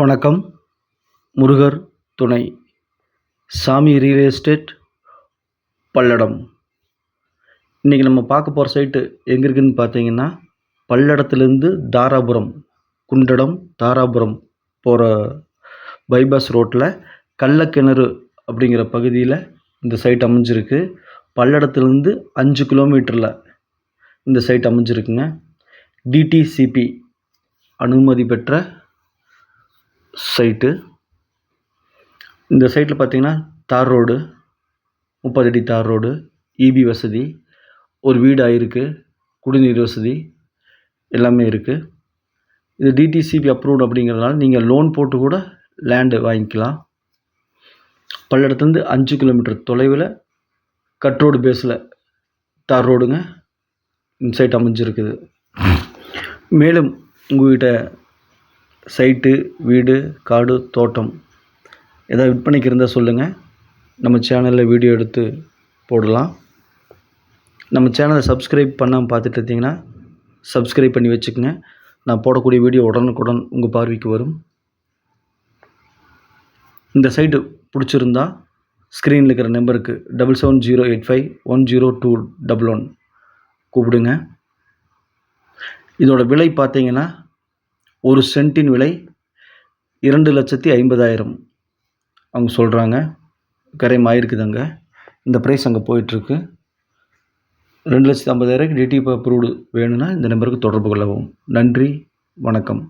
வணக்கம். முருகர் துணை. சாமி ரியல் எஸ்டேட் பல்லடம். இன்றைக்கி நம்ம பார்க்க போகிற சைட்டு எங்கே இருக்குதுன்னு பார்த்தீங்கன்னா பல்லடத்துலேருந்து தாராபுரம் குண்டடம் தாராபுரம் போகிற பைபாஸ் ரோட்டில் கள்ளக்கிணறு அப்படிங்கிற பகுதியில் இந்த சைட் அமைஞ்சிருக்கு. பல்லடத்துலேருந்து அஞ்சு கிலோமீட்டரில் இந்த சைட் அமைஞ்சிருக்குங்க. டிடிசிபி அனுமதி பெற்ற சைட்டு. இந்த சைட்டில் பார்த்தீங்கன்னா தார் ரோடு முப்பது அடி தார் ரோடு இபி வசதி ஒரு வீடு ஆயிருக்கு குடிநீர் வசதி எல்லாமே இருக்குது இது டிடிசிபி அப்ரூவ்டு அப்படிங்கிறதுனால நீங்கள் லோன் போட்டு கூட லேண்டு வாங்கிக்கலாம். பல்லடத்துலேருந்து அஞ்சு கிலோமீட்டர் தொலைவில் கட் ரோடு பேஸில் தார் ரோடுங்க இந்த சைட் அமைஞ்சிருக்குது. மேலும் உங்கள்கிட்ட சைட்டு வீடு காடு தோட்டம். எதாவது விற்பனைக்கு இருந்தால் சொல்லுங்கள் நம்ம சேனலில் வீடியோ எடுத்து போடலாம். நம்ம சேனலை சப்ஸ்கிரைப் பண்ணாமல் பார்த்துட்டு இருந்தீங்கன்னா சப்ஸ்கிரைப் பண்ணி வச்சுக்கோங்க. நான் போடக்கூடிய வீடியோ உடனுக்குடன் உங்கள் பார்வைக்கு வரும். இந்த சைட்டு பிடிச்சிருந்தா ஸ்க்ரீனில் இருக்கிற நம்பருக்கு double seven zero eight five one zero two double one கூப்பிடுங்க. இதோட விலை பார்த்தீங்கன்னா ஒரு சென்ட்டின் விலை இரண்டு லட்சத்தி ஐம்பதாயிரம். அவங்க சொல்கிறாங்க கரையம் ஆயிருக்குது அங்கே இந்த ப்ரைஸ் அங்கே போயிட்டுருக்கு. ரெண்டு லட்சத்தி ஐம்பதாயிரம் டிடி அப்ரூவ்டு வேணும்னா இந்த நம்பருக்கு தொடர்பு கொள்ளவும். நன்றி வணக்கம்.